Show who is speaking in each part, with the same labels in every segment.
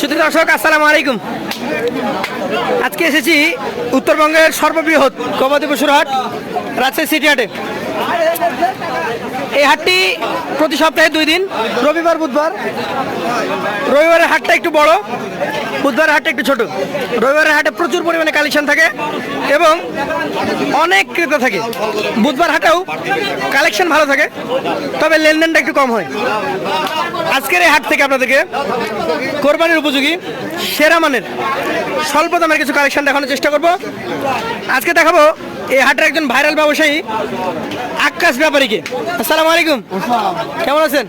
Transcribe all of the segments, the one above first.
Speaker 1: শুধু দর্শক আসসালামু আলাইকুম। আজকে এসেছি উত্তরবঙ্গের সর্ববৃহৎ গবাদি পশুর হাট রাজশাহী সিটি হাটে। এই হাটটি প্রতি সপ্তাহে দুই দিন। রবিবার বুধবার? রবিবারের হাটটা একটু বড় বুধবারের হাটটা একটু ছোট। রবিবারের হাটে প্রচুর পরিমাণে কালেকশন থাকে এবং অনেক ক্রেতা থাকে। বুধবার হাটেও কালেকশন ভালো থাকে তবে লেনদেনটা একটু কম হয়। আজকের এই হাট থেকে আপনাদেরকে কোরবানির উপযোগী সেরা মানের স্বল্প দামের কিছু কালেকশন দেখানোর চেষ্টা করব। আজকে দেখাবো এই হাটের একজন ভাইরাল ব্যবসায়ী আকাশ ব্যাপারীকে। আসসালামু আলাইকুম। কেমন আছেন?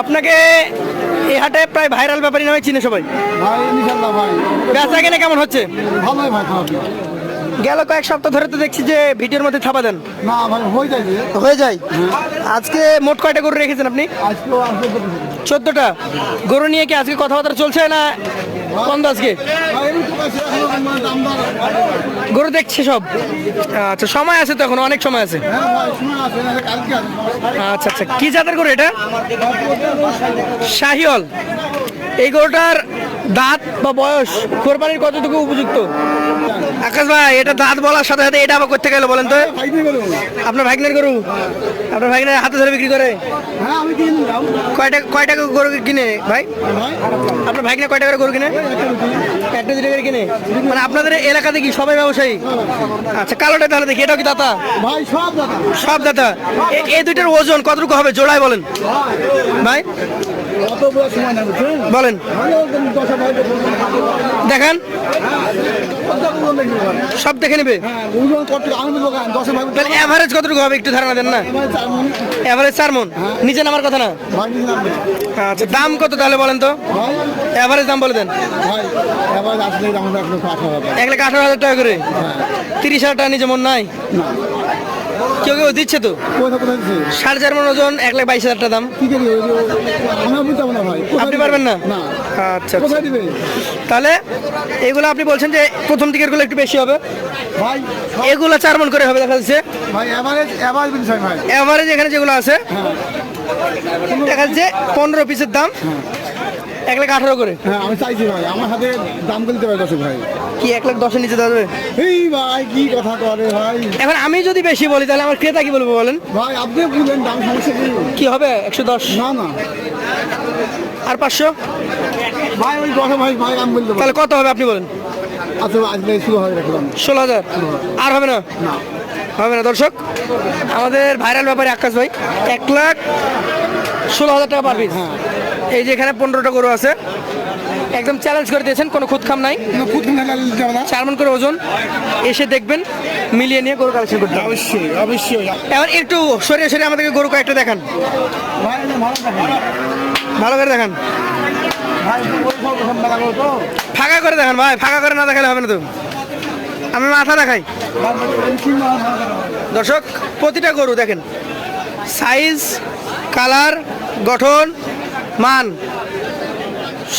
Speaker 1: আপনাকে এই হাটে প্রায় ভাইরাল ব্যাপারী নামে চিনে সবাই। বেচা কেনে কেমন হচ্ছে?
Speaker 2: ভালোই ভাই।
Speaker 1: গেল কয়েক সপ্তাহ ধরে তো দেখছি যে ভিডিওর মধ্যে ছাপা দেন।
Speaker 2: না ভাই হয়ে যায়
Speaker 1: হয়ে যায়? আজকে মোট কয়টা গরু রেখেছেন আপনি? চোদ্দটা। গরু নিয়ে কি আজকে কথাবার্তা চলছে না বন্ধ আজকে। গরু দেখছে সব। আচ্ছা সময় আছে তো এখন অনেক সময় আছে।
Speaker 2: হ্যাঁ
Speaker 1: আচ্ছা আচ্ছা কি জাতের গরু এটা? শাহিওল এই গরুটার দাঁত বা বয়স কোরবানির কতটুকু উপযুক্ত? আকাশ ভাই এটা দাঁত বলার সাথে সাথে এটা আবার করতে গেল বলেন তো। আপনার ভাগ্নের গরু? আপনার ভাগ্নের হাতে ধরে বিক্রি করে?
Speaker 2: হ্যাঁ আমি কিনে নিলাম।
Speaker 1: কয় টাকা কয় টাকা গরু কিনে ভাই? আপনার ভাগ্নে কয়টা করে গরু কিনে? একটা দুটো করে কিনে? মানে আপনাদের এলাকাতে কি সবাই ব্যবসায়ী? আচ্ছা কালোটা তাহলে দেখি এটাও কি দাতা?
Speaker 2: ভাই সব দাদা
Speaker 1: সব দাতা। এই দুইটার ওজন কতটুকু হবে? জোড়ায় বলেন। ভাই? বলেন। দেখান।
Speaker 2: হ্যাঁ।
Speaker 1: সব দেখে নেবে? অ্যাভারেজ কতটুকু হবে একটু ধারণা দেন না? অ্যাভারেজ চার মন। নিচে নামার কথা না। আচ্ছা দাম কত তাহলে বলেন তো? অ্যাভারেজ দাম বলে দেন। এক লাখ আঠারো হাজার টাকা করে। তিরিশ হাজার টাকা নিচে মন নাই? কেউ কেউ দিচ্ছে তো? সাড়ে চার মন ওজন, এক লাখ বাইশ হাজার টাকা দাম। আপনি পারবেন না? আচ্ছা আচ্ছা।
Speaker 2: দিবে?
Speaker 1: তাহলে এগুলো আপনি বলছেন যে প্রথম দিকেরগুলো একটু বেশি হবে।
Speaker 2: ভাই
Speaker 1: এগুলো চার মন করে হবে দেখা যাচ্ছে।
Speaker 2: ভাই এভারেজ এভারেজ ভাই।
Speaker 1: এভারেজ এখানে যেগুলো আছে দেখা যাচ্ছে পনেরো পিসের দাম। এক লাখ আঠারো করে।
Speaker 2: হ্যাঁ আমি চাইছি ভাই আমার হাতে দাম দিতে পারি দশ ভাই।
Speaker 1: কি এক লাখ দশের নিচে যাবে
Speaker 2: এই ভাই কি কথা করে ভাই?
Speaker 1: এখন আমি যদি বেশি বলি তাহলে আমার ক্রেতা কি বলব বলেন?
Speaker 2: ভাই আপনি বললেন দাম সমস্যা কি?
Speaker 1: কি হবে? একশো দশ?
Speaker 2: না না।
Speaker 1: আর পাঁচশো?
Speaker 2: ভাই ওই দশ ভাই ভাই আমি বলতে
Speaker 1: তাহলে কত হবে আপনি বলেন?
Speaker 2: আচ্ছা হয়ে
Speaker 1: ষোলো হাজার? আর হবে না?
Speaker 2: না।
Speaker 1: হবে না। দর্শক আমাদের ভাইরাল ব্যাপারে আকাশ ভাই এক লাখ ষোলো হাজার টাকা পার পিস এই যে এখানে পনেরোটা গরু আছে। একদম চ্যালেঞ্জ করে দিয়েছেন কোনো খুদ খাম নাই।
Speaker 2: না ফুট কিনে দিতে হবে না।
Speaker 1: চার মন করে ওজন এসে দেখবেন মিলিয়ে নিয়ে গরু কালেকশন করতে
Speaker 2: অবশ্যই অবশ্যই।
Speaker 1: এবার একটু সরিয়ে সরিয়ে আমাদেরকে গরু কয়েকটা দেখান।
Speaker 2: ভালো
Speaker 1: করে দেখান। ফাঁকা করে দেখান ভাই ফাঁকা করে না দেখালে হবে না তো। আমি মাথা দেখাই। দর্শক প্রতিটা গরু দেখেন। সাইজ কালার গঠন মান।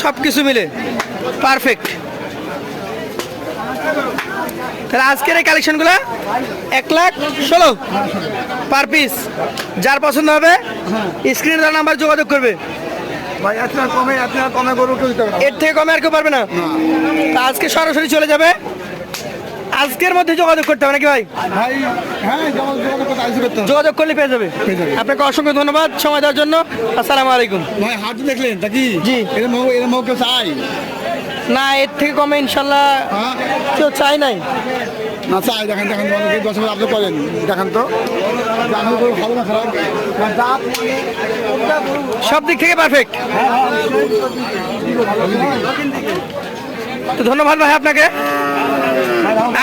Speaker 1: সব কিছু মিলে। পারফেক্ট তাহলে আজকের এই কালেকশনগুলো এক লাখ ষোলো পার পিস যার পছন্দ হবে স্ক্রিনে তার নাম্বার যোগাযোগ করবে। এর থেকে কমে আর কেউ পারবে না। তা আজকে সরাসরি চলে যাবে। আজকের মধ্যে যোগাযোগ করতে হবে নাকি ভাই?
Speaker 2: ভাই হ্যাঁ।
Speaker 1: যোগাযোগ করলে পেয়ে যাবে। আপনাকে অসংখ্য ধন্যবাদ সময় দেওয়ার জন্য। আসসালামু আলাইকুম।
Speaker 2: ভাই হাট দেখলেন তা কি
Speaker 1: জি।
Speaker 2: এরম কেউ চাই
Speaker 1: না এর থেকে কমে ইনশাল্লাহ
Speaker 2: হ্যাঁ।
Speaker 1: কেউ চাই নাই।
Speaker 2: না চাই দেখেন দেখেন অনেকে দশ হাজার আপনি করেন। দেখান তো। ভালো না খারাপ।
Speaker 1: সব দিক থেকে পারফেক্ট তো ধন্যবাদ ভাই আপনাকে।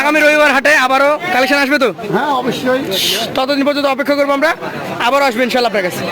Speaker 1: আগামী রবিবার হাটে আবারও কালেকশন আসবে তো?
Speaker 2: হ্যাঁ অবশ্যই।
Speaker 1: ততদিন পর্যন্ত অপেক্ষা করব আমরা। আবারও আসবেন ইনশাল্লাহ আপনার কাছে।